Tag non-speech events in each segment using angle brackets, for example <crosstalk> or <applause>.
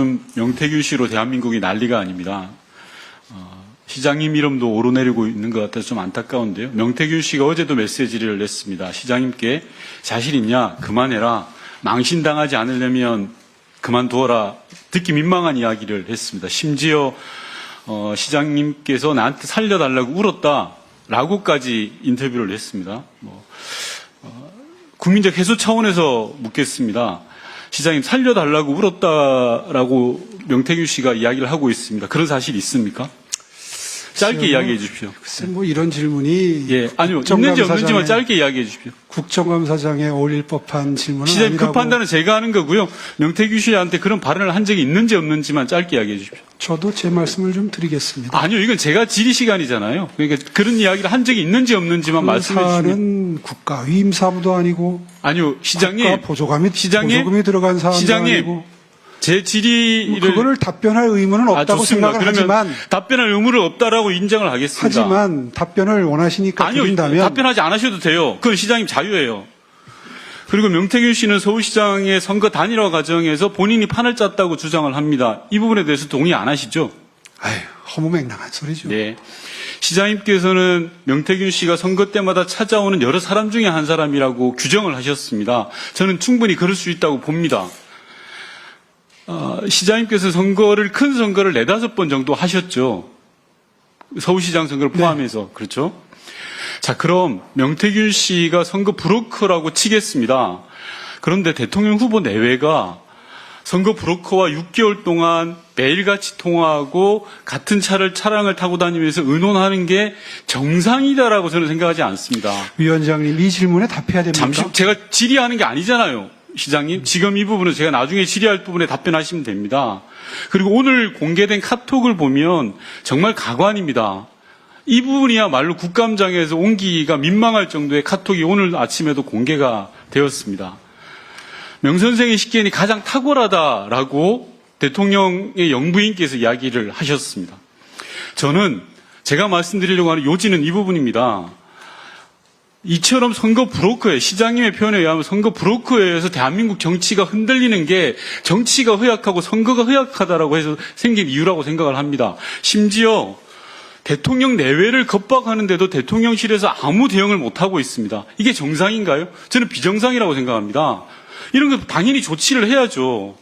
지금 명태균 씨로 대한민국이 난리가 아닙니다. 어, 시장님 이름도 오르내리고 있는 것 같아서 좀 안타까운데요. 명태균 씨가 어제도 메시지를 냈습니다. 시장님께 자신 있냐? 그만해라. 망신당하지 않으려면 그만두어라. 듣기 민망한 이야기를 했습니다. 심지어 어, 시장님께서 나한테 살려달라고 울었다. 라고까지 인터뷰를 했습니다. 뭐, 어, 국민적 해소 차원에서 묻겠습니다. 시장님 살려달라고 울었다라고 명태균 씨가 이야기를 하고 있습니다. 그런 사실 있습니까? 짧게. 이야기해 주십시오. 글쎄 뭐 이런 질문이 예, 아니요. 있는지 없는지만 짧게 이야기해 주십시오. 국정감사장에 어울릴 법한 질문은 시장님 그 아니라고 판단은 제가 하는 거고요. 명태균 씨한테 그런 발언을 한 적이 있는지 없는지만 짧게 이야기해 주십시오. 저도 제 말씀을 좀 드리겠습니다. 아니요. 이건 제가 질의 시간이잖아요. 그러니까 그런 이야기를 한 적이 있는지 없는지만 말씀해 주시면. 사안은 국가 위임 사무도 아니고 아니요. 시장님. 국가 보조감이 시장님, 보조금이 들어간 사안도 시장님, 아니고 제뭐 질의를 그거를 답변할 의무는 아, 없다고 좋습니다. 생각을 하지만 답변할 의무를 없다라고 인정을 하겠습니다. 하지만 답변을 원하시니까 아니요, 드린다면 답변하지 않으셔도 돼요. 그건 시장님 자유예요. 그리고 명태균 씨는 서울시장의 선거 단일화 과정에서 본인이 판을 짰다고 주장을 합니다. 이 부분에 대해서 동의 안 하시죠? 아유, 허무맹랑한 소리죠. 네. 시장님께서는 명태균 씨가 선거 때마다 찾아오는 여러 사람 중에 한 사람이라고 규정을 하셨습니다. 저는 충분히 그럴 수 있다고 봅니다. 어, 시장님께서 선거를 큰 선거를 네다섯 번 정도 하셨죠. 서울시장 선거를 포함해서 그렇죠. 자 그럼 명태균 씨가 선거 브로커라고 치겠습니다. 그런데 대통령 후보 내외가 선거 브로커와 6개월 동안 매일같이 통화하고 같은 차를 차량을 타고 다니면서 의논하는 게 정상이다라고 저는 생각하지 않습니다. 위원장님 이 질문에 답해야 됩니까? 잠시 제가 질의하는 게 아니잖아요. 시장님. 지금 이 부분은 제가 나중에 질의할 부분에 답변하시면 됩니다. 그리고 오늘 공개된 카톡을 보면 정말 가관입니다. 이 부분이야말로 국감장에서 옹기가 민망할 정도의 카톡이 오늘 아침에도 공개가 되었습니다. 명 선생의 식견이 가장 탁월하다라고 대통령의 영부인께서 이야기를 하셨습니다. 저는 제가 말씀드리려고 하는 요지는 이 부분입니다. 이처럼 선거 브로커에 시장님의 표현에 의하면 선거 브로커에 의해서 대한민국 정치가 흔들리는 게 정치가 허약하고 선거가 허약하다라고 해서 생긴 이유라고 생각을 합니다. 심지어 대통령 내외를 겁박하는데도 대통령실에서 아무 대응을 못하고 있습니다. 이게 정상인가요? 저는 비정상이라고 생각합니다. 이런 거 당연히 조치를 해야죠.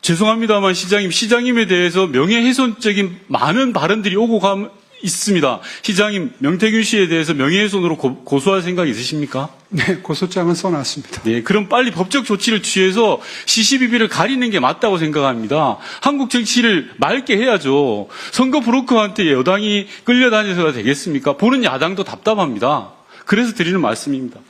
죄송합니다만 시장님, 시장님에 대해서 명예훼손적인 많은 발언들이 오고 가 있습니다. 시장님, 명태균 씨에 대해서 명예훼손으로 고, 고소할 생각 있으십니까? <laughs> 네, 고소장은 써놨습니다. 네, 그럼 빨리 법적 조치를 취해서 시시비비를 가리는 게 맞다고 생각합니다. 한국 정치를 맑게 해야죠. 선거 브로커한테 여당이 끌려다녀서가 되겠습니까? 보는 야당도 답답합니다. 그래서 드리는 말씀입니다.